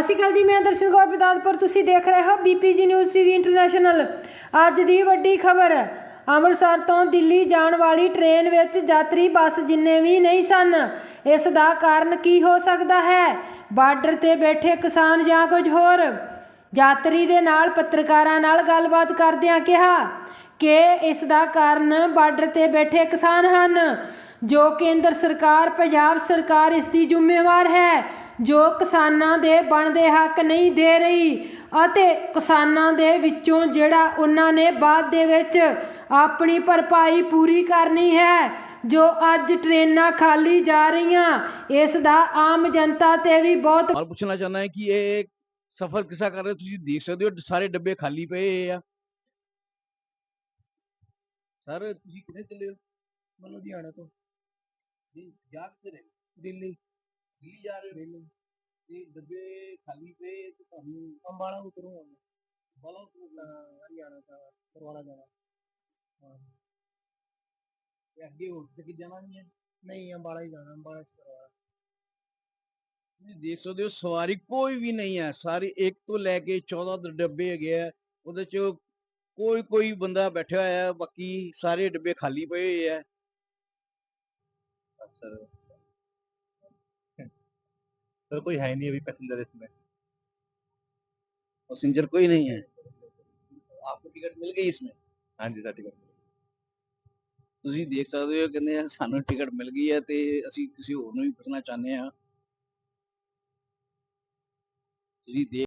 ਸਤਿ ਸ਼੍ਰੀ ਅਕਾਲ ਜੀ, ਮੈਂ ਦਰਸ਼ਨ ਕੌਰ ਬਦਾਦਪੁਰ ਤੁਸੀਂ ਦੇਖ ਰਹੇ ਹੋ ਬੀਪੀਜੀ ਨਿਊਜ਼ ਟੀਵੀ ਇੰਟਰਨੈਸ਼ਨਲ। ਅੱਜ ਦੀ ਵੱਡੀ ਖਬਰ, ਅੰਮ੍ਰਿਤਸਰ ਤੋਂ ਦਿੱਲੀ ਜਾਣ ਵਾਲੀ ਟ੍ਰੇਨ ਵਿੱਚ ਯਾਤਰੀ ਬੱਸ ਜਿੰਨੇ ਵੀ ਨਹੀਂ ਸਨ, ਇਸ ਦਾ ਕਾਰਨ ਕੀ ਹੋ ਸਕਦਾ ਹੈ? ਬਾਰਡਰ ਤੇ ਬੈਠੇ ਕਿਸਾਨ ਜਾਂ ਕੁਝ ਹੋਰ? ਯਾਤਰੀ ਦੇ ਨਾਲ ਪੱਤਰਕਾਰਾਂ ਨਾਲ ਗੱਲਬਾਤ ਕਰਦਿਆਂ ਕਿਹਾ ਕਿ ਇਸ ਦਾ ਕਾਰਨ ਬਾਰਡਰ ਤੇ ਬੈਠੇ ਕਿਸਾਨ ਹਨ, ਜੋ ਕੇਂਦਰ ਸਰਕਾਰ, ਪੰਜਾਬ ਸਰਕਾਰ ਇਸ ਦੀ ਜ਼ਿੰਮੇਵਾਰ ਹੈ। ਜੋ ਕਿਸਾਨਾਂ ਦੇ ਬਣਦੇ ਹੱਕ ਨਹੀਂ ਦੇ ਰਹੀ ਅਤੇ ਕਿਸਾਨਾਂ ਦੇ ਵਿੱਚੋਂ ਜਿਹੜਾ ਉਹਨਾਂ ਨੇ ਬਾਅਦ ਦੇ ਵਿੱਚ ਆਪਣੀ ਭਰਪਾਈ ਪੂਰੀ ਕਰਨੀ ਹੈ, ਜੋ ਅੱਜ ਟ੍ਰੇਨਾਂ ਖਾਲੀ ਜਾ ਰਹੀਆਂ, ਇਸ ਦਾ ਆਮ ਜਨਤਾ ਤੇ ਵੀ ਬਹੁਤ ਸਵਾਲ ਪੁੱਛਣਾ ਚਾਹੁੰਦਾ ਹੈ ਕਿ ਇਹ ਸਫ਼ਰ ਕਿਸਾ ਕਰ ਰਹੇ ਤੁਸੀਂ ਦੇਖ ਸਕਦੇ ਹੋ, ਸਾਰੇ ਡੱਬੇ ਖਾਲੀ ਪਏ ਆ। ਸਰ, ਤੁਸੀਂ ਕਿੱਥੇ ਚੱਲੇ ਹੋ? ਮੈਂ ਲੁਧਿਆਣਾ ਤੋਂ। ਜੀ, ਜਾ ਕਿੱਥੇ ਰਹੇ? ਦਿੱਲੀ। ਦਿੱਲੀ ਜਾ ਰਹੇ ਹੋ ਦਿੱਲੀ ਇਹ ਡੱਬੇ ਖਾਲੀ ਪਏ ਤੇ ਤੁਹਾਨੂੰ ਅੰਬਾਲਾ ਉਤਰੂੰਗਾ ਮੈਂ ਬਾਲਾ ਅਹ ਹਰਿਆਣਾ ਦਾ ਬਰਵਾਲਾ ਜਾਣਾ। ਤੇ ਅੱਗੇ ਹੋਰ ਤੱਕ ਜਾਣਾ ਨਹੀਂ ਹੈ? ਨਹੀਂ ਅੰਬਾਲਾ ਹੀ ਜਾਣਾ ਅੰਬਾਲਾ ਚ ਬਰਵਾਲਾ ਤੁਸੀਂ ਦੇਖ ਸਕਦੇ ਹੋ ਸਵਾਰੀ ਕੋਈ ਵੀ ਨਹੀਂ ਹੈ। ਸਾਰੇ ਇੱਕ ਤੋਂ ਲੈ ਕੇ 14 ਦ- ਡੱਬੇ ਹੈਗੇ ਆ। ਉਹਦੇ ਚ ਕੋਈ ਕੋਈ ਬੰਦਾ ਬੈਠਾ ਹੋਇਆ ਬਾਕੀ ਸਾਰੇ ਡੱਬੇ ਖਾਲੀ ਪਏ ਹੋਏ ਆ। सर सर कोई है नहीं अभी पैसेंजर इसमें पैसेंजर कोई नहीं है आपको टिकट मिल गई इसमें हाँ जी सर टिकट ਤੁਸੀਂ ਦੇਖ ਸਕਦੇ ਹੋ ਕਹਿੰਦੇ ਆ ਸਾਨੂੰ ਟਿਕਟ ਮਿਲ ਗਈ ਹੈ ਤੇ ਅਸੀਂ ਕਿਸੇ ਹੋਰ ਨੂੰ ਵੀ ਪੁੱਛਣਾ ਚਾਹੁੰਦੇ ਆ ਤੁਸੀਂ ਦੇਖ